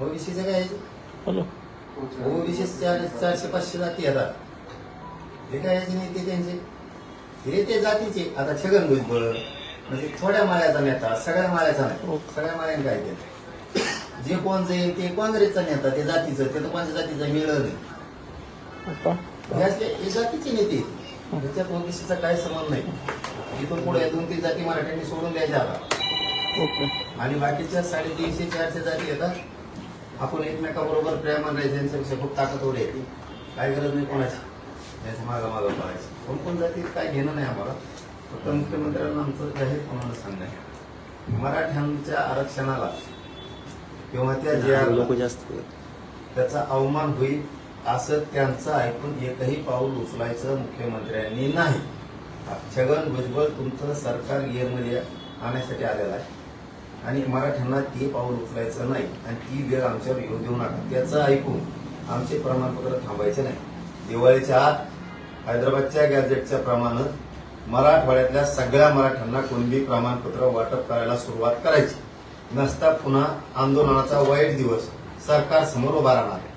ओबीसीचं काय? Hello. OBC चार चारशे पाचशे जाती येतात हे काय नेते त्यांचे? हे ते जातीचे. आता छगन भुजबळ म्हणजे थोड्या माळ्याचा नेता सगळ्या माळ्याचा नाही. ओके. सगळ्या माळ्याने काय केलं? जे कोण जाईल ते काँग्रेसचा नेता ते जातीचं ते तर कोणत्या जातीचं मिळलं नाही. हे हे जातीचे नेते त्याच्यात ओबीसीचा काय संबंध नाही. इथून पुढे दोन तीन जाती मराठ्यांनी सोडून द्यायच्या आता. आणि बाकीच्या साडेतीनशे चारशे जाती येतात. आपण एकमेकाबरोबर प्रेमान राहायचं यांच्यापेक्षा खूप ताकदवर येते काय गरज नाही कोणाची. याच्या मागं मागं पडायची कोण कोण जाती काय घेणं नाही आम्हाला. फक्त मुख्यमंत्र्यांना आमचं जाहीर कोणाला सांगणं आहे. मराठ्यांच्या आरक्षणाला किंवा त्या जे लोक जास्त त्याचा अवमान होईल असं त्यांचं ऐकून एकही पाऊल उचलायचं मुख्यमंत्र्यांनी नाही. छगन भुजबळ तुमचं सरकारमध्ये आणण्यासाठी आलेलं आहे. आणि मराठ्यांना ते पाऊल उचलायचं नाही आणि ती वेळ आमच्यावर येऊ देऊ नका. त्याचं ऐकून आमचे प्रमाणपत्र थांबायचे नाही. दिवाळीच्या आत हैदराबादच्या गॅझेटच्या प्रमाणे मराठवाड्यातल्या सगळ्या मराठ्यांना कोणबी प्रमाणपत्र वाटप करायला सुरुवात करायची. नसता पुन्हा आंदोलनाचा वाईट दिवस सरकार समोर उभा राहणार. आहे